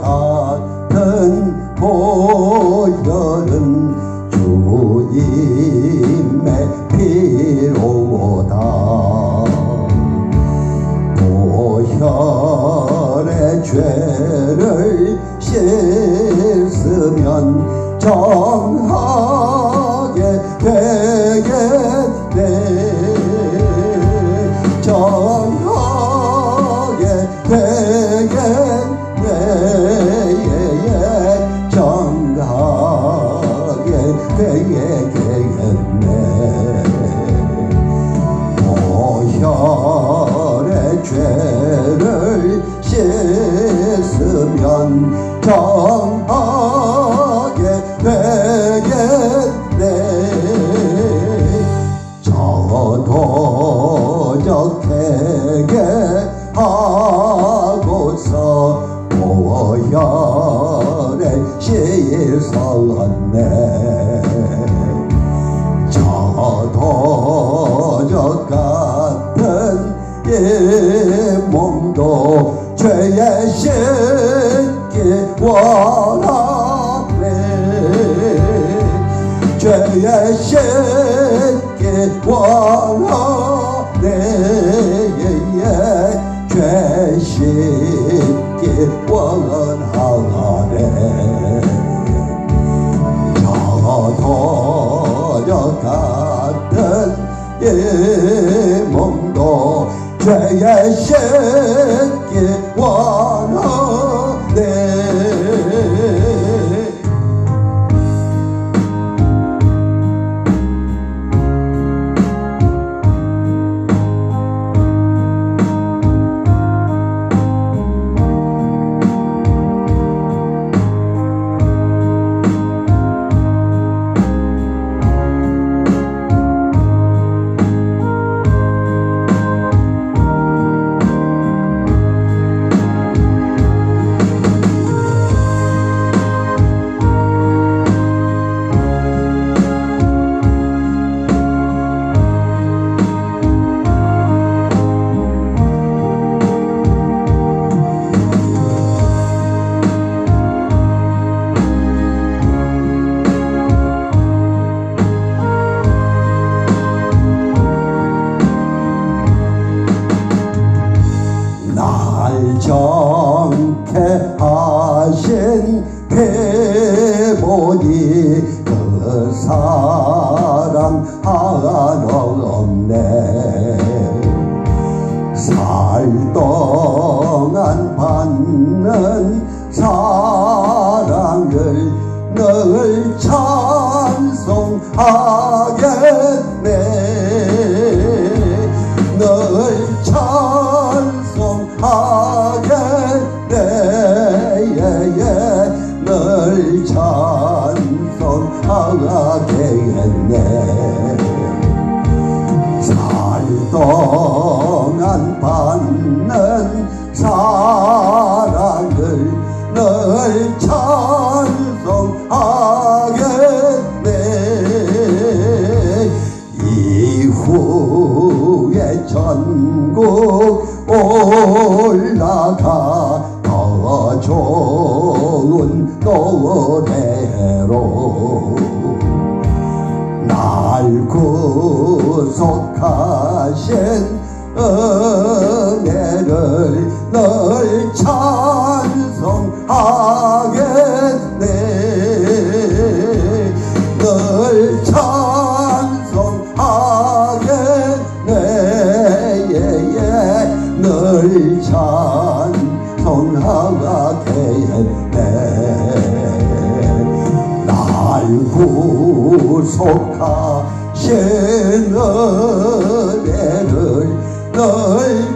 같은 보혈은 주님의 피로다 보혈의 죄를 씻으면 정 죄의 씻기 원하네 죄의 씻기 원하네 죄 씻기 원하네 저도적 같은 이 몸도 죄의 씻기 원 사랑 하나 없네. 살 동안 받는 사랑을 늘 찬송하겠네 찬송하겠네. 살 동안 은혜를 늘 찬송하겠네. 늘 찬송하겠네. 늘 찬송하겠네 날 구속하신 은 혜를 늘찬